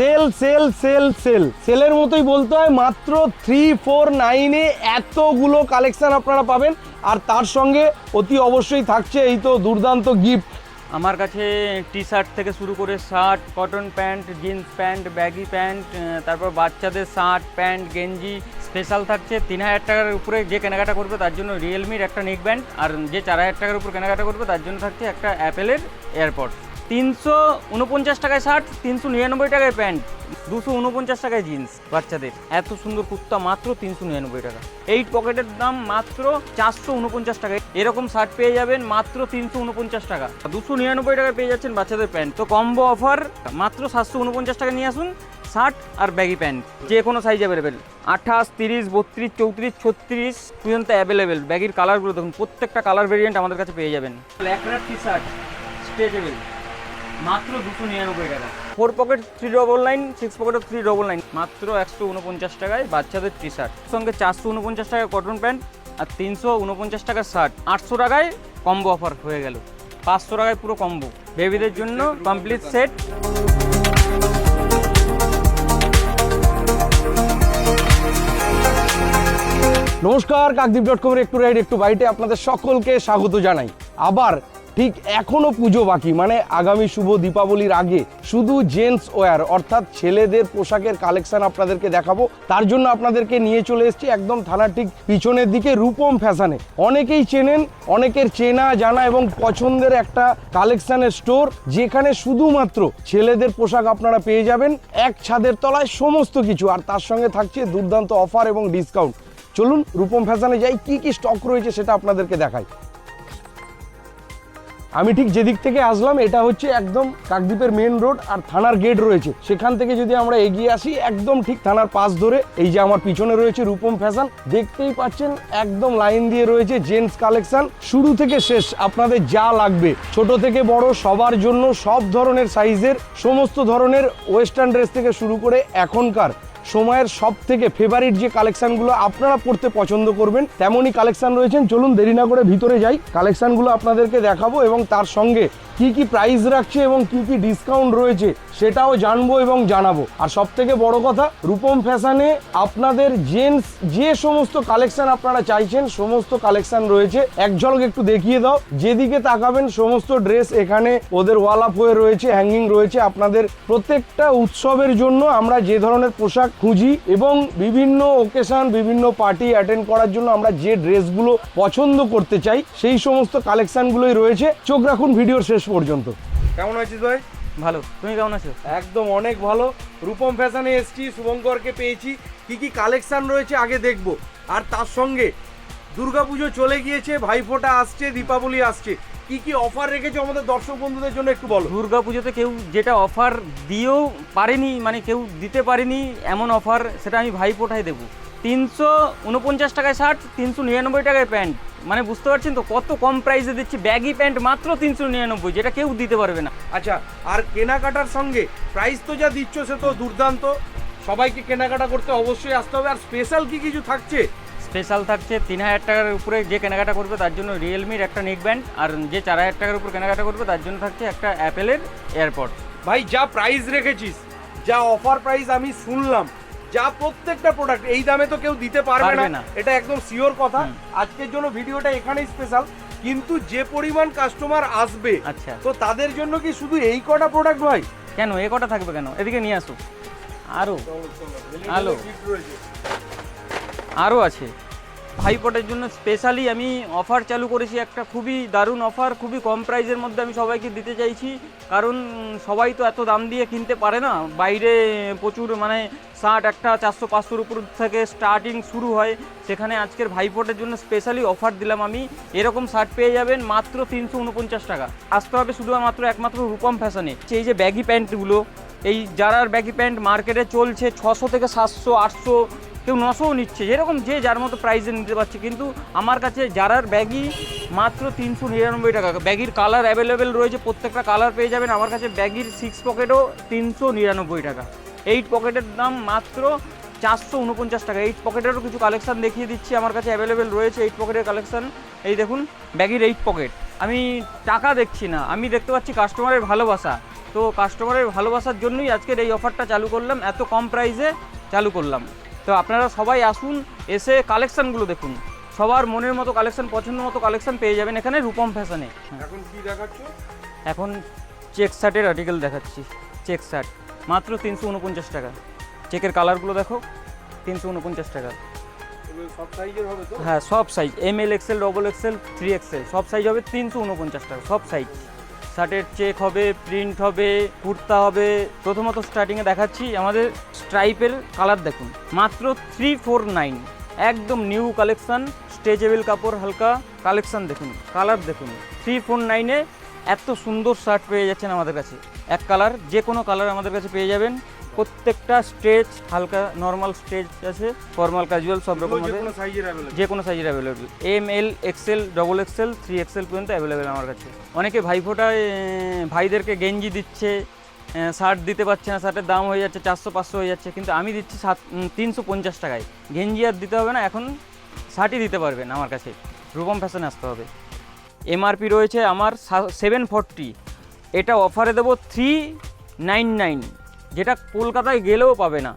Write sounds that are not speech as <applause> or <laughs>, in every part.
Sell sale sale sale. সেলের মতোই বলতে হয়, মাত্র থ্রি ফোর নাইনে এতগুলো কালেকশন আপনারা পাবেন। আর তার সঙ্গে অতি অবশ্যই থাকছে এই তো দুর্দান্ত গিফট আমার কাছে টি শার্ট থেকে শুরু করে shirt cotton pant jeans pant baggy pant তারপর বাচ্চাদের শার্ট প্যান্ট গেঞ্জি স্পেশাল থাকছে তিন হাজার টাকার উপরে যে কেনাকাটা করবে তার জন্য রিয়েলমির একটা নেক ব্যান্ড আর যে চার হাজার টাকার উপর কেনাকাটা করবে তার জন্য থাকছে একটা অ্যাপেলের এয়ারপড তিনশো উনপঞ্চাশ টাকায় শার্ট, তিনশো নিরানব্বই টাকায় প্যান্ট, দুশো উনপঞ্চাশ টাকায় জিন্স বাচ্চাদের। এত সুন্দর কুর্তা মাত্র তিনশো নিরানব্বই টাকা। এইট পকেটের দাম মাত্র চারশো উনপঞ্চাশ টাকা এরকম শার্ট পেয়ে যাবেন মাত্র তিনশো উনপঞ্চাশ টাকা। দুশো নিরানব্বই টাকায় পেয়ে যাচ্ছেন বাচ্চাদের প্যান্ট। তো কম্বো অফার, মাত্র সাতশো উনপঞ্চাশ টাকা নিয়ে আসুন, শার্ট আর ব্যাগি প্যান্ট। যে কোনো সাইজ অ্যাভেলেবেল আঠাশ, তিরিশ, বত্রিশ, চৌত্রিশ, ছত্রিশ পর্যন্ত অ্যাভেলেবেল ব্যাগির কালারগুলো দেখুন, প্রত্যেকটা কালার ভেরিয়েন্ট আমাদের কাছে পেয়ে যাবেন। ব্ল্যাক টি শার্ট স্ট্রেচেবল মাত্র দুশো নিরানব্বই টাকা। Four pocket three double nine six pocket three double nine. মাত্র একশো উনপঞ্চাশ টাকায় বাচ্চাদের টি শার্ট সঙ্গে চারশো উনপঞ্চাশ টাকায় কটন প্যান্ট আর তিনশো উনপঞ্চাশ টাকার শার্ট আটশো টাকায় কম্বো অফার হয়ে গেল। পাঁচশো টাকায় পুরো কম্বো বেবিদের জন্য কমপ্লিট সেট নমস্কার কাকদ্বীপ ডট কমের একটু রাইড একটু বাইটে আপনাদের সকলকে স্বাগত জানাই। আবার ঠিক এখনও পুজো বাকি মানে আগামী শুভ দীপাবলির আগে শুধু জেন্টস ওয়্যার অর্থাৎ ছেলেদের পোশাকের কালেকশন আপনাদেরকে দেখাবো। তার জন্য আপনাদেরকে নিয়ে চলে এসেছি একদম থানার ঠিক পিছনের দিকে রূপম ফ্যাশনে অনেকেই চেনেন, অনেকের চেনা, জানা এবং পছন্দের একটা কালেকশনের স্টোর যেখানে শুধুমাত্র ছেলেদের পোশাক আপনারা পেয়ে যাবেন, এক ছাদের তলায় সমস্ত কিছু। আর তার সঙ্গে থাকছে দুর্দান্ত অফার এবং ডিসকাউন্ট চলুন রূপম ফ্যাশনে যাই, কি কি স্টক রয়েছে সেটা আপনাদেরকে দেখাই। আমি ঠিক যেদিক থেকে আসলাম, এটা হচ্ছে একদম কাকদ্বীপের মেন রোড আর থানার গেট রয়েছে। সেখান থেকে যদি আমরা এগিয়ে আসি, একদম ঠিক থানার পাশ ধরে, এই যে আমার পিছনে রয়েছে রূপম ফ্যাশন, দেখতেই পাচ্ছেন একদম লাইন দিয়ে রয়েছে জেন্টস কালেকশন শুরু থেকে শেষ, আপনাদের যা লাগবে, ছোট থেকে বড়, সবার জন্য সব ধরনের সাইজের সমস্ত ধরনের ওয়েস্টার্ন ড্রেস থেকে শুরু করে এখনকার। সময়ের সব থেকে ফেভারিট যে কালেকশনগুলো আপনারা পড়তে পছন্দ করবেন, তেমনই কালেকশন রয়েছেন। চলুন দেরি না করে ভিতরে যাই। কালেকশনগুলো আপনাদেরকে দেখাবো এবং তার সঙ্গে কি কি প্রাইস রাখছে এবং কি কি ডিসকাউন্ট রয়েছে সেটাও জানব এবং জানাব। আর সব থেকে বড় কথা, রূপম ফ্যাশনে আপনাদের জেন্টস যে সমস্ত কালেকশন আপনারা চাইছেন, সমস্ত কালেকশন রয়েছে। এক ঝলক একটু দেখিয়ে দাও। যেদিকে তাকাবেন, সমস্ত ড্রেস এখানে ওদের ওয়াল আপ হয়ে রয়েছে হ্যাঙ্গিং রয়েছে। আপনাদের প্রত্যেকটা উৎসবের জন্য আমরা যে ধরনের পোশাক খুঁজি এবং বিভিন্ন ওকেশন বিভিন্ন পার্টি অ্যাটেন্ড করার জন্য আমরা যে ড্রেসগুলো পছন্দ করতে চাই, সেই সমস্ত কালেকশনগুলোই রয়েছে। চোখ রাখুন, ভিডিওর শেষ পর্যন্ত। কেমন আছিস ভাই? ভালো। তুমি কেমন আছো? একদম অনেক ভালো। রূপম ফ্যাশনে এসছি শুভঙ্করকে পেয়েছি। কি কি কালেকশন রয়েছে আগে দেখব। আর তার সঙ্গে দুর্গাপুজো চলে গিয়েছে ভাইফোঁটা আসছে দীপাবলি আসছে। কি কি অফার রেখেছো আমাদের দর্শক বন্ধুদের জন্য একটু বলো। দুর্গা পুজোতে কেউ যেটা অফার দিয়েও পারেনি মানে কেউ দিতে পারেনি এমন অফার সেটা আমি ভাই পোঠায় দেবো। তিনশো উনপঞ্চাশ টাকায় শার্ট তিনশো নিরানব্বই টাকায় প্যান্ট। মানে বুঝতে পারছেন তো কত কম প্রাইসে দিচ্ছি। ব্যাগি প্যান্ট মাত্র তিনশো নিরানব্বই যেটা কেউ দিতে পারবে না। আচ্ছা আর কেনাকাটার সঙ্গে প্রাইস তো যা দিচ্ছ সে তো দুর্দান্ত। সবাইকে কেনাকাটা করতে অবশ্যই আসতে হবে। আর স্পেশাল কি কিছু থাকছে? স্পেশাল থাকছে তিন হাজার টাকার উপরে যে কেনাকাটা করবে তার জন্য রিয়েলমির একটা নেক ব্যান্ড আর যে চার হাজার টাকার উপর কেনাকাটা করবে তার জন্য থাকছে একটা অ্যাপেলের এয়ারপড ভাই যা প্রাইস রেখেছিস যা অফার প্রাইস আমি শুনলাম যা প্রত্যেকটা প্রোডাক্ট এই দামে তো কেউ দিতে পারবে না। এটা একদম সিওর কথা। আজকের জন্য ভিডিওটা এখানেই স্পেশাল কিন্তু যে পরিমাণ কাস্টমার আসবে আচ্ছা। তো তাদের জন্য কি শুধু এই কটা প্রোডাক্ট ভাই? কেন? এই কটা থাকবে কেন? এদিকে নিয়ে আসো। আরও। আলো। আরও আছে। ভাইপটের জন্য স্পেশালি আমি অফার চালু করেছি। একটা খুবই দারুণ অফার খুবই কম প্রাইসের মধ্যে আমি সবাইকে দিতে চাইছি। কারণ সবাই তো এত দাম দিয়ে কিনতে পারে না। বাইরে প্রচুর মানে শার্ট একটা চারশো পাঁচশোর উপর থেকে স্টার্টিং শুরু হয়। সেখানে আজকের ভাইপোটের জন্য স্পেশালি অফার দিলাম আমি। এরকম শার্ট পেয়ে যাবেন মাত্র তিনশো উনপঞ্চাশ টাকা। আসতে হবে শুধু মাত্র একমাত্র রূপম ফ্যাশনে এই যে ব্যাগি প্যান্টগুলো এই যারার ব্যাগি প্যান্ট মার্কেটে চলছে ছশো থেকে সাতশো, আটশো কেউ নশোও নিচ্ছে। যেরকম যে যার মতো প্রাইসে নিতে পারছে। কিন্তু আমার কাছে যারার ব্যাগই মাত্র তিনশো নিরানব্বই টাকা। ব্যাগির কালার অ্যাভেলেবেল রয়েছে, প্রত্যেকটা কালার পেয়ে যাবেন। আমার কাছে ব্যাগির সিক্স পকেটও তিনশো নিরানব্বই টাকা। এইট পকেটের দাম মাত্র চারশো উনপঞ্চাশ টাকা। এইট পকেটেরও কিছু কালেকশান দেখিয়ে দিচ্ছি। আমার কাছে অ্যাভেলেবেল রয়েছে এইট পকেটের কালেকশান এই দেখুন, ব্যাগির এইট পকেট আমি টাকা দেখছি না। আমি দেখতে পাচ্ছি কাস্টমারের ভালোবাসা। তো কাস্টমারের ভালোবাসার জন্যই আজকের এই অফারটা চালু করলাম। এত কম প্রাইসে চালু করলাম। তো আপনারা সবাই আসুন এসে কালেকশানগুলো দেখুন। সবার মনের মতো কালেকশন পছন্দ মতো কালেকশন পেয়ে যাবেন এখানে রূপম ফ্যাশনে এখন কি দেখাচ্ছ? এখন চেক শার্টের আর্টিকেল দেখাচ্ছি। চেক শার্ট মাত্র তিনশো উনপঞ্চাশ টাকা। চেকের কালারগুলো দেখো। তিনশো উনপঞ্চাশ টাকা। হ্যাঁ সব size M L XL double XL three XL সব সাইজ হবে তিনশো উনপঞ্চাশ টাকা সব সাইজ শার্টের চেক হবে প্রিন্ট হবে কুর্তা হবে। প্রথমত স্টার্টিংয়ে দেখাচ্ছি আমাদের স্ট্রাইপের কালার দেখুন। মাত্র থ্রি ফোর নাইন একদম নিউ কালেকশান স্ট্রেচেবল কাপড় হালকা কালেকশান দেখুন। কালার দেখুন। থ্রি ফোর নাইনে এত সুন্দর শার্ট পেয়ে যাচ্ছেন আমাদের কাছে। এক কালার যে কোনো কালার আমাদের কাছে পেয়ে যাবেন। প্রত্যেকটা স্ট্রেচ হালকা নর্মাল স্ট্রেচ আছে ফর্মাল ক্যাজুয়াল সব রকম যে কোনো সাইজের available M L XL double XL three XL পর্যন্ত অ্যাভেলেবেল আমার কাছে। অনেকে ভাইফোঁটায় ভাইদেরকে গেঞ্জি দিচ্ছে। শার্ট দিতে পারছে না শার্টের দাম হয়ে যাচ্ছে চারশো, পাঁচশো হয়ে যাচ্ছে, কিন্তু আমি দিচ্ছি সাত তিনশো পঞ্চাশ টাকায়। গেঞ্জি আর দিতে হবে না, এখন শার্টই দিতে পারবেন আমার কাছে। রূপম ফ্যাশনে আসতে হবে। এমআরপি রয়েছে আমার সেভেন ফোরটি এটা অফারে দেবো থ্রি নাইন নাইন যেটা কলকাতায় গেলেও পাবে না।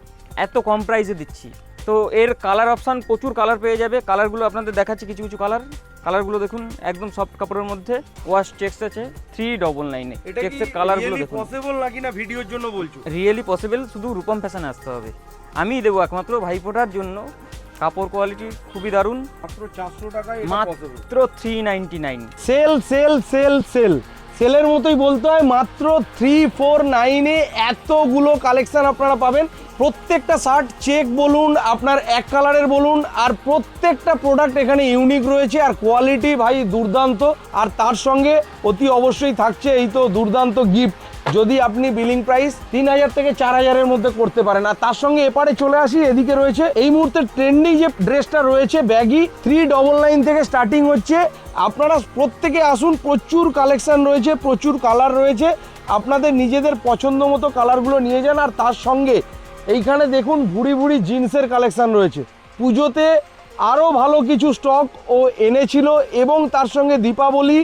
এত কম প্রাইসে দিচ্ছি। তো এর কালার অপশান প্রচুর কালার পেয়ে যাবে। কালারগুলো আপনাদের দেখাচ্ছি কিছু কিছু কালার কালারগুলো দেখুন একদম সফট কাপড়ের মধ্যে। ওয়াশ চেক্স আছে থ্রি ডবল নাইনে চেক্সের কালারগুলো দেখুন। পসিবল নাকি না ভিডিওর জন্য বলছো? রিয়েলি পসিবল শুধু রূপম ফ্যাশনে আসতে হবে। আমিই দেবো একমাত্র ভাইফোঁটার জন্য। কাপড় কোয়ালিটি খুবই দারুণ। মাত্র 400 টাকায় মাত্র three ninety nine sale sale sale sale সেলের মতোই বলতে হয়, মাত্র থ্রি ফোর নাইনে এতগুলো কালেকশান আপনারা পাবেন। প্রত্যেকটা শার্ট চেক বলুন, আপনার এক কালারের বলুন, আর প্রত্যেকটা প্রোডাক্ট এখানে ইউনিক রয়েছে, আর কোয়ালিটি ভাই দুর্দান্ত। আর তার সঙ্গে অতি অবশ্যই থাকছে এই তো দুর্দান্ত গিফট যদি আপনি বিলিং প্রাইস তিন হাজার থেকে চার হাজারের মধ্যে করতে পারেন, আর তার সঙ্গে এপারে চলে আসি, এদিকে রয়েছে, এই মুহূর্তে ট্রেন্ডিং যে ড্রেসটা রয়েছে ব্যাগি থ্রি ডবল নাইন থেকে স্টার্টিং হচ্ছে। আপনারা প্রত্যেকে আসুন, প্রচুর কালেকশন রয়েছে, প্রচুর কালার রয়েছে। আপনাদের নিজেদের পছন্দ মতো কালারগুলো নিয়ে যান, আর তার সঙ্গে এইখানে দেখুন, ভুড়ি ভুড়ি জিন্সের কালেকশন রয়েছে। পুজোতে আরও ভালো কিছু স্টক ও এনেছিল, এবং তার সঙ্গে দীপাবলি,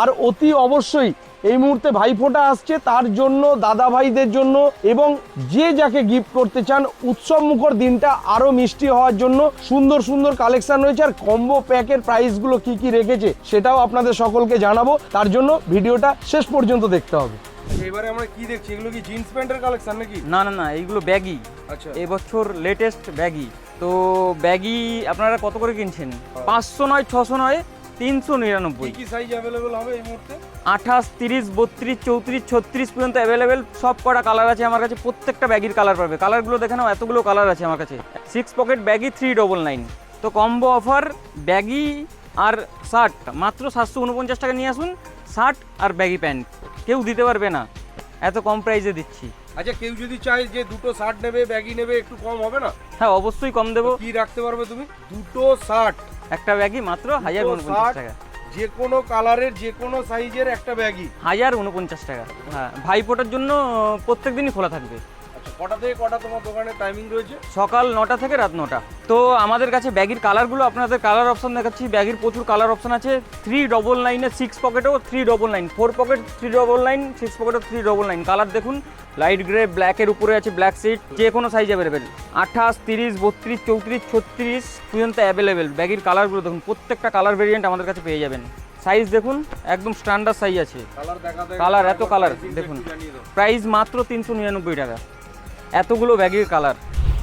আর অতি অবশ্যই এই মুহূর্তে ভাইফোঁটা আসছে তার জন্য দাদা ভাইদের জন্য এবং যে যাকে গিফট করতে চান উৎসব মুখর দিনটা আরও মিষ্টি হওয়ার জন্য সুন্দর সুন্দর কালেকশন রয়েছে। আর কম্বো প্যাকের প্রাইসগুলো কি কি রেখেছে সেটাও আপনাদের সকলকে জানাব। তার জন্য ভিডিওটা শেষ পর্যন্ত দেখতে হবে। এবারে আমরা কি দেখছি? এগুলো কি জিন্স প্যান্টের কালেকশন নাকি? না না না এইগুলো ব্যাগি আচ্ছা। এবছর লেটেস্ট ব্যাগি তো ব্যাগি আপনারা কত করে কিনছেন? পাঁচশো নয় ছশো নয় তিনশো নিরানব্বই। কি সাইজ অ্যাভেলেবল হবে এই মুহূর্তে? আঠাশ তিরিশ বত্রিশ চৌত্রিশ ছত্রিশ পর্যন্ত অ্যাভেলেবেল সব কটা কালার আছে আমার কাছে। প্রত্যেকটা ব্যাগির কালার পাবে। কালারগুলো দেখে নাও এতগুলো কালার আছে আমার কাছে। Six pocket baggy three double nine তো কম্বো অফার ব্যাগি আর শার্ট মাত্র সাতশো উনপঞ্চাশ টাকা নিয়ে আসুন। শার্ট আর ব্যাগি প্যান্ট কেউ দিতে পারবে না। এত কম প্রাইসে দিচ্ছি। আচ্ছা কেউ যদি চায় যে দুটো শার্ট নেবে ব্যাগি নেবে একটু কম হবে না? হ্যাঁ অবশ্যই কম দেবো। কি রাখতে পারবে তুমি? দুটো শার্ট একটা ব্যাগই মাত্র হাজার উনপঞ্চাশ টাকা। যে কোনো কালারের যে কোনো সাইজের একটা ব্যাগই। হাজার উনপঞ্চাশ টাকা। হ্যাঁ ভাইফোঁটার জন্য প্রত্যেক দিনই খোলা থাকবে। কটা থেকে কটা তোমার দোকানের টাইমিং রয়েছে? সকাল নটা থেকে রাত নটা। তো আমাদের কাছে ব্যাগির কালারগুলো আপনাদের কালার অপশন দেখাচ্ছি। ব্যাগের প্রচুর কালার অপশন আছে। থ্রি ডবল নাইনে six পকেটও three double nine four pocket three double nine six পকেটও three double nine colour দেখুন লাইট গ্রে ব্ল্যাকের উপরে আছে ব্ল্যাক সিট যে কোনো সাইজ অ্যাভেলেবেল আঠাশ তিরিশ বত্রিশ চৌত্রিশ ছত্রিশ পর্যন্ত অ্যাভেলেবেল ব্যাগির কালারগুলো দেখুন প্রত্যেকটা কালার ভেরিয়েন্ট আমাদের কাছে পেয়ে যাবেন। সাইজ দেখুন একদম স্ট্যান্ডার্ড সাইজ আছে। কালার এত কালার দেখুন। প্রাইস মাত্র তিনশো নিরানব্বই টাকা। এতগুলো ব্যাগের কালার।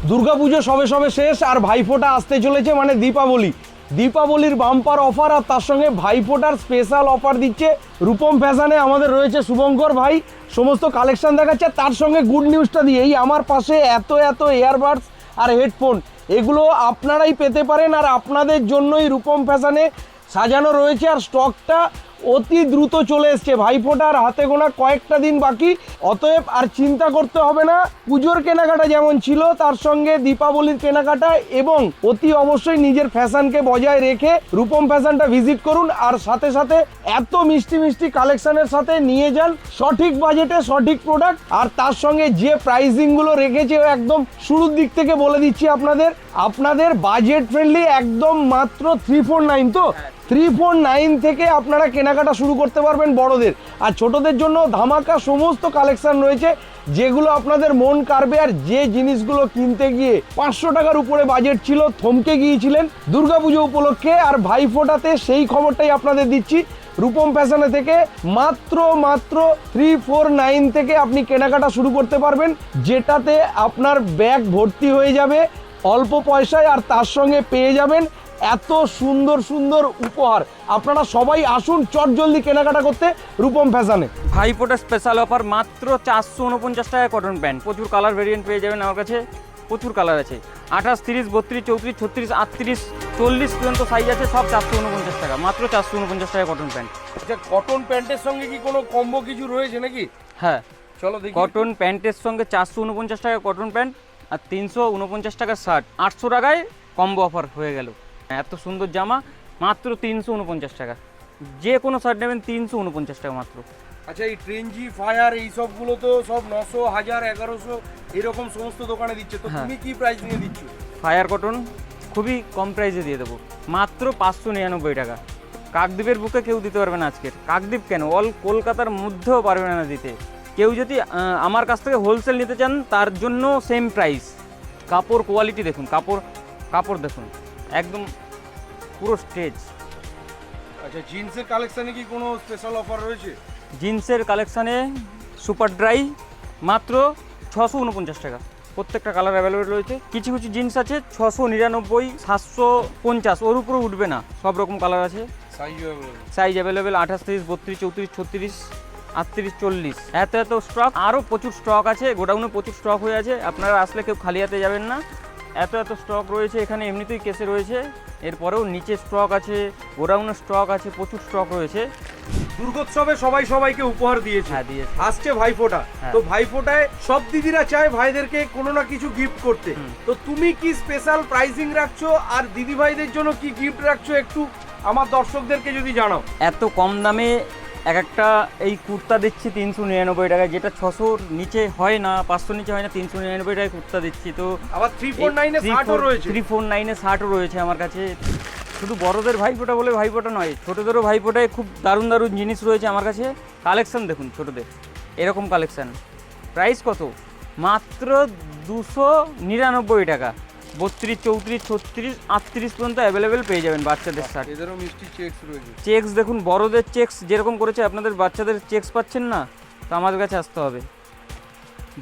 দুর্গাপুজো সবে সবে শেষ আর ভাইফোঁটা আসতে চলেছে মানে দীপাবলি। দীপাবলির বাম্পার অফার আর তার সঙ্গে ভাইফোঁটার স্পেশাল অফার দিচ্ছে রূপম ফ্যাশনে। আমাদের রয়েছে শুভঙ্কর ভাই, সমস্ত কালেকশন দেখাচ্ছে। তার সঙ্গে গুড নিউজটা দিয়ে এই আমার পাশে এত এত এয়ারবাডস আর হেডফোন এগুলো আপনারাই পেতে পারেন আর আপনাদের জন্যই রূপম ফ্যাশনে সাজানো রয়েছে আর স্টকটা অতি দ্রুত চলে এসছে। ভাইফোঁটার হাতে গোনা কয়েকটা দিন বাকি। অতএব আর চিন্তা করতে হবে না। পুজোর কেনাকাটা যেমন ছিল, তার সঙ্গে দীপাবলির কেনাকাটা এবং অতি অবশ্যই নিজের ফ্যাশনকে বজায় রেখে রূপম ফ্যাশনটা ভিজিট করুন। আর সাথে সাথে এত মিষ্টি মিষ্টি কালেকশনের সাথে নিয়ে যান সঠিক বাজেটে সঠিক প্রোডাক্ট আর তার সঙ্গে যে প্রাইসিংগুলো রেখেছে, একদম শুরুর দিক থেকে বলে দিচ্ছি আপনাদের। আপনাদের বাজেট ফ্রেন্ডলি একদম মাত্র থ্রি ফোর নাইন তো? থ্রি ফোর নাইন থেকে আপনারা কেনাকাটা শুরু করতে পারবেন বড়দের। আর ছোটদের জন্য ধামাকা সমস্ত কালেকশন রয়েছে, যেগুলো আপনাদের মন কাড়বে আর যে জিনিসগুলো কিনতে গিয়ে পাঁচশো টাকার উপরে বাজেট ছিল, থমকে গিয়েছিলেন দুর্গাপুজো উপলক্ষে। আর ভাইফোঁটাতে সেই খবরটাই আপনাদের দিচ্ছি, রূপম ফ্যাশনে থেকে মাত্র মাত্র থ্রি ফোর নাইন থেকে আপনি কেনাকাটা শুরু করতে পারবেন, যেটাতে আপনার ব্যাগ ভর্তি হয়ে যাবে, অল্প পয়সায় আর তার সঙ্গে পেয়ে যাবেন এত সুন্দর সুন্দর উপহার। আপনারা সবাই আসুন চট জলদি কেনাকাটা করতে রূপম ফ্যাশনে। ভাইফোঁটা স্পেশাল অফার মাত্র চারশো উনপঞ্চাশ টাকা কটন প্যান্ট প্রচুর কালার ভেরিয়েন্ট পেয়ে যাবেন আমার কাছে। প্রচুর কালার আছে। আঠাশ তিরিশ বত্রিশ চৌত্রিশ ছত্রিশ আটত্রিশ চল্লিশ পর্যন্ত সাইজ আছে সব চারশো উনপঞ্চাশ টাকা। মাত্র চারশো উনপঞ্চাশ টাকা কটন প্যান্ট আচ্ছা কটন প্যান্টের সঙ্গে কি কোনো কম্বো কিছু রয়েছে নাকি? হ্যাঁ। চলো দেখি। কটন প্যান্টের সঙ্গে চারশো উনপঞ্চাশ টাকা কটন প্যান্ট আর তিনশো উনপঞ্চাশ টাকার শার্ট আটশো টাকায় কম্বো অফার হয়ে গেল। এত সুন্দর জামা মাত্র তিনশো উনপঞ্চাশ টাকা। যে কোনো শার্ট নেবেন তিনশো উনপঞ্চাশ টাকা মাত্র। আচ্ছা এই ট্রেনজি ফায়ার এই সবগুলো তো সব নশো হাজার এগারোশো এরকম সমস্ত দোকানে দিচ্ছে। তো হ্যাঁ। তুমি কি প্রাইস নিয়ে দিচ্ছ? ফায়ার কটন খুবই কম প্রাইসে দিয়ে দেবো। মাত্র পাঁচশো নিরানব্বই টাকা। কাকদ্বীপের বুকে কেউ দিতে পারবে না আজকের কাকদ্বীপ কেন? অল কলকাতার মধ্যেও পারবে না দিতে। কেউ যদি আমার কাছ থেকে হোলসেল নিতে চান তার জন্য সেম প্রাইস কাপড় কোয়ালিটি দেখুন কাপড় কাপড় দেখুন। একদম পুরো স্টেজ আচ্ছা জিন্সের কালেকশনে কি কোনো স্পেশাল অফার রয়েছে? জিন্সের কালেকশানে সুপার ড্রাই মাত্র ছশো উনপঞ্চাশ টাকা। প্রত্যেকটা কালার অ্যাভেলেবেল রয়েছে। কিছু কিছু জিন্স আছে ছশো নিরানব্বই সাতশো পঞ্চাশ। ওর উপরে উঠবে না সব রকম কালার আছে। সাইজ সাইজ অ্যাভেলেবেল আঠাশ তিরিশ বত্রিশ চৌত্রিশ ছত্রিশ আটত্রিশ চল্লিশ। এত এত স্টক আরও প্রচুর স্টক আছে গোডাউনে প্রচুর স্টক হয়ে আছে। আপনারা আসলে কেউ খালি হাতে যাবেন না। এত এত স্টক রয়েছে এখানে এমনিতেই কেসে রয়েছে। এরপরেও নিচে স্টক আছে গোডাউনের স্টক আছে প্রচুর স্টক রয়েছে। দুর্গোৎসবে সবাই সবাইকে উপহার দিয়েছে। হ্যাঁ দিয়েছে। আসছে ভাইফোঁটা। হ্যাঁ। তো ভাইফোঁটায় সব দিদিরা চায় ভাইদেরকে কোনো না কিছু গিফট করতে। তো তুমি কি স্পেশাল প্রাইজিং রাখছো? আর দিদি ভাইদের জন্য কি গিফট রাখছো? একটু আমার দর্শকদেরকে যদি জানাও। এত কম দামে এক একটা এই কুর্তা দিচ্ছি তিনশো নিরানব্বই টাকায় যেটা ছশোর নিচে হয় না পাঁচশো নিচে হয় না তিনশো নিরানব্বই টাকায় কুর্তা দিচ্ছি। তো আবার থ্রি ফোর নাইনে ষাটও রয়েছে। থ্রি ফোর নাইনে ষাটও রয়েছে আমার কাছে। শুধু বড়দের ভাইফোঁটা বলে ভাইফোঁটা নয় ছোটোদেরও ভাইফোঁটায় খুব দারুণ দারুণ জিনিস রয়েছে আমার কাছে। কালেকশান দেখুন ছোটোদের এরকম কালেকশান। প্রাইস কত? মাত্র দুশো নিরানব্বই টাকা। বত্রিশ চৌত্রিশ ছত্রিশ আটত্রিশ পর্যন্ত অ্যাভেলেবেল পেয়ে যাবেন বাচ্চাদের শার্ট এদেরও মিষ্টি চেকস রয়েছে। চেকস দেখুন বড়দের চেকস যেরকম করেছে আপনাদের বাচ্চাদের চেকস পাচ্ছেন না? তো আমাদের কাছে আসতে হবে।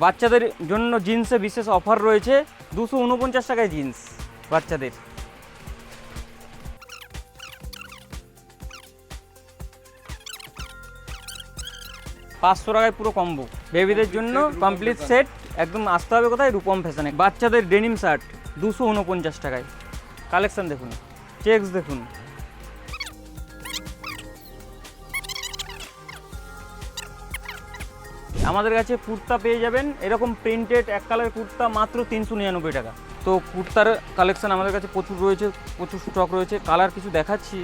বাচ্চাদের জন্য জিন্সে বিশেষ অফার রয়েছে দুশো উনপঞ্চাশ টাকায় জিন্স বাচ্চাদের। পাঁচশো টাকায় পুরো কম্বো বেবিদের জন্য কমপ্লিট সেট একদম আসতে হবে কোথায়? রূপম ফ্যাশনে বাচ্চাদের ডেনিম শার্ট দুশো উনপঞ্চাশ টাকায়। কালেকশান দেখুন, চেকস দেখুন। আমাদের কাছে কুর্তা পেয়ে যাবেন, এরকম প্রিন্টেড এক কালার কুর্তা মাত্র তিনশো নিরানব্বই টাকা। তো কুর্তার কালেকশান আমাদের কাছে প্রচুর রয়েছে, প্রচুর স্টক রয়েছে। কালার কিছু দেখাচ্ছি,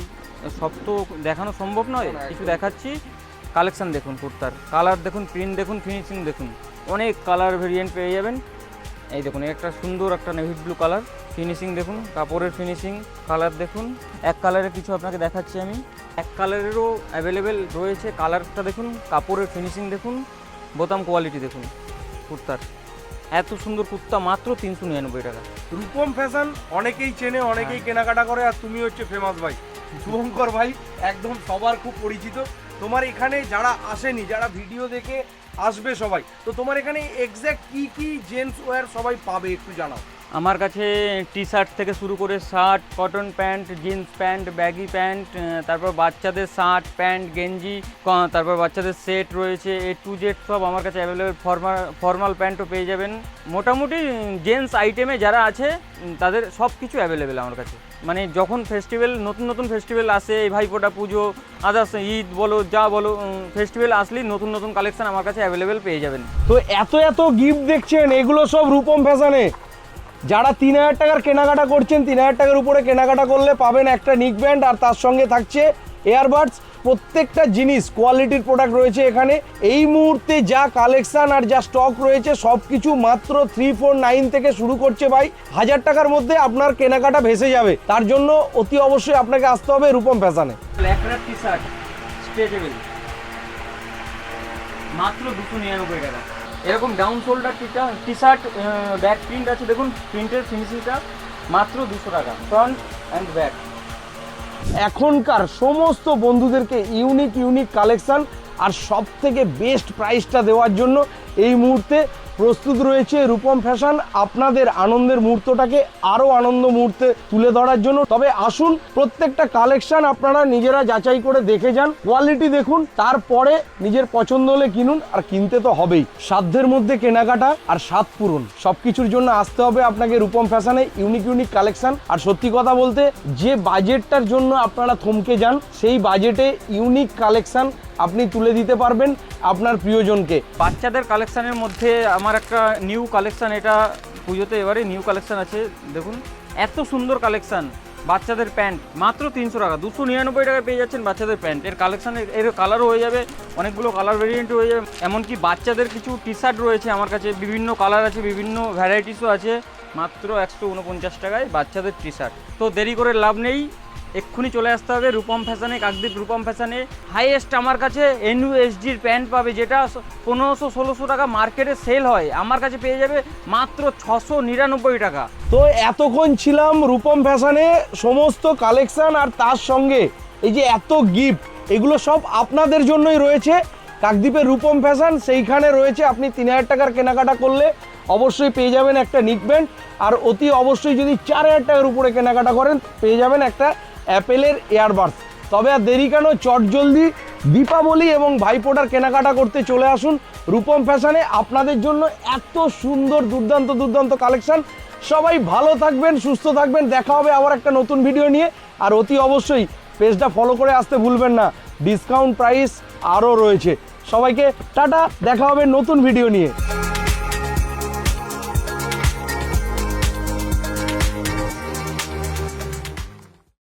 সব তো দেখানো সম্ভব নয়, কিছু দেখাচ্ছি। কালেকশান দেখুন কুর্তার, কালার দেখুন, প্রিন্ট দেখুন, ফিনিশিং দেখুন। অনেক কালার ভেরিয়েন্ট পেয়ে যাবেন। এই দেখুন এই একটা সুন্দর একটা নেভি ব্লু কালার ফিনিশিং দেখুন কাপড়ের ফিনিশিং কালার দেখুন। এক কালারের কিছু আপনাকে দেখাচ্ছি আমি। এক কালারেরও অ্যাভেলেবেল রয়েছে কালারটা দেখুন কাপড়ের ফিনিশিং দেখুন বোতাম কোয়ালিটি দেখুন কুর্তার। এত সুন্দর কুর্তা মাত্র তিনশো নিরানব্বই টাকা। রূপম ফ্যাশন অনেকেই চেনে অনেকেই কেনাকাটা করে আর তুমি হচ্ছে ফেমাস ভাই। <laughs> শুভঙ্কর ভাই একদম সবার খুব পরিচিত। তোমার এখানে যারা আসেনি, যারা ভিডিও দেখে আসবে সবাই, তো তোমার এখানে এক্স্যাক্ট কি কি জেন্টস ওয়্যার সবাই পাবে একটু জানাও। আমার কাছে টি শার্ট থেকে শুরু করে shirt cotton pant jeans pant baggy pant তারপর বাচ্চাদের শার্ট প্যান্ট গেঞ্জি তারপর বাচ্চাদের সেট রয়েছে এ টু জেড সব আমার কাছে অ্যাভেলেবেল ফর্মাল ফর্মাল প্যান্টও পেয়ে যাবেন। মোটামুটি জেন্টস আইটেমে যারা আছে তাদের সব কিছু অ্যাভেলেবেল আমার কাছে। মানে যখন ফেস্টিভ্যাল নতুন নতুন ফেস্টিভ্যাল আসে, এই ভাইফোঁটা পুজো আদার্স ঈদ বলো, যা বলো ফেস্টিভ্যাল আসলেই নতুন নতুন কালেকশন আমার কাছে অ্যাভেলেবেল পেয়ে যাবেন। তো এত এত গিফট দেখছেন, এগুলো সব রূপম ফ্যাশনে যারা তিন হাজার টাকার কেনাকাটা করছেন, তিন হাজার টাকার উপরে কেনাকাটা করলে পাবেন একটা নিক ব্যান্ড আর তার সঙ্গে থাকছে এয়ারবাডস প্রত্যেকটা জিনিস কোয়ালিটির প্রোডাক্ট রয়েছে এখানে। এই মুহূর্তে যা কালেকশন আর যা স্টক রয়েছে সব কিছু মাত্র থ্রি ফোর নাইন থেকে শুরু করছে ভাই। হাজার টাকার মধ্যে আপনার কেনাকাটা ভেসে যাবে। তার জন্য অতি অবশ্যই আপনাকে আসতে হবে রূপম ফ্যাশনে শার্ট মাত্র দুশো নিরানব্বই টাকা। এরকম ডাউন শোল্ডার টিটা টি শার্ট ব্যাক প্রিন্ট আছে। দেখুন প্রিন্টের ফিনিশিংটা মাত্র দুশো টাকা ফ্রন্ট অ্যান্ড ব্যাক এখনকার সমস্ত বন্ধুদেরকে ইউনিক ইউনিক কালেকশান আর সব থেকে বেস্ট প্রাইসটা দেওয়ার জন্য এই মুহূর্তে প্রস্তুত রয়েছে রূপম ফ্যাশন। আপনাদের আনন্দের মুহূর্তটাকে আরও আনন্দ মুহূর্তে তুলে ধরার জন্য। তবে আসুন, প্রত্যেকটা কালেকশন আপনারা নিজেরা যাচাই করে দেখে যান। কোয়ালিটি দেখুন, তারপরে নিজের পছন্দ হলে কিনুন, আর কিনতে তো হবেই। সাধ্যের মধ্যে কেনাকাটা আর স্বাদ পূরণ সব কিছুর জন্য আসতে হবে আপনাকে রূপম ফ্যাশনে ইউনিক ইউনিক কালেকশন। আর সত্যি কথা বলতে, যে বাজেটটার জন্য আপনারা থমকে যান, সেই বাজেটে ইউনিক কালেকশন আপনি তুলে দিতে পারবেন আপনার প্রিয়জনকে। বাচ্চাদের কালেকশানের মধ্যে আমার একটা নিউ কালেকশান, এটা পুজোতে এবারে নিউ কালেকশান আছে, দেখুন। এত সুন্দর কালেকশান, বাচ্চাদের প্যান্ট, মাত্র তিনশো টাকা, দুশো নিরানব্বই টাকায় পেয়ে যাচ্ছেন বাচ্চাদের প্যান্ট। এর কালেকশান, এর কালারও হয়ে যাবে, অনেকগুলো কালার ভেরিয়েন্ট হয়ে যাবে। এমনকি বাচ্চাদের কিছু টি শার্ট রয়েছে আমার কাছে, বিভিন্ন কালার আছে, বিভিন্ন ভ্যারাইটিসও আছে, মাত্র একশো উনপঞ্চাশ টাকায় বাচ্চাদের টি শার্ট তো দেরি করে লাভ নেই এক্ষুনি চলে আসতে হবে। রূপম ফ্যাশনে, কাকদ্বীপ রূপম ফ্যাশনে। হাইয়েস্ট আমার কাছে এনইউএসডির প্যান্ট পাবে, যেটা পনেরোশো, ষোলোশো টাকা মার্কেটে সেল হয়। আমার কাছে পেয়ে যাবে মাত্র ছশো নিরানব্বই টাকা। তো এতক্ষণ ছিলাম রূপম ফ্যাশনে, সমস্ত কালেকশান আর তার সঙ্গে এই যে এত গিফট এগুলো সব আপনাদের জন্যই রয়েছে। কাকদ্বীপের রূপম ফ্যাশন, সেইখানে রয়েছে। আপনি তিন হাজার টাকার কেনাকাটা করলে অবশ্যই পেয়ে যাবেন একটা নিক আর অতি অবশ্যই যদি চার হাজার টাকার উপরে কেনাকাটা করেন, পেয়ে যাবেন একটা অ্যাপেলের এয়ারবাডস তবে আর দেরি কেন, চট জলদি দীপাবলি এবং ভাইফোঁটার কেনাকাটা করতে চলে আসুন রূপম ফ্যাশনে। আপনাদের জন্য এত সুন্দর, দুর্দান্ত দুর্দান্ত কালেকশন। সবাই ভালো থাকবেন, সুস্থ থাকবেন। দেখা হবে আবার একটা নতুন ভিডিও নিয়ে। আর অতি অবশ্যই পেজটা ফলো করে আসতে ভুলবেন না। ডিসকাউন্ট প্রাইস আরও রয়েছে। সবাইকে টাটা, দেখা হবে নতুন ভিডিও নিয়ে।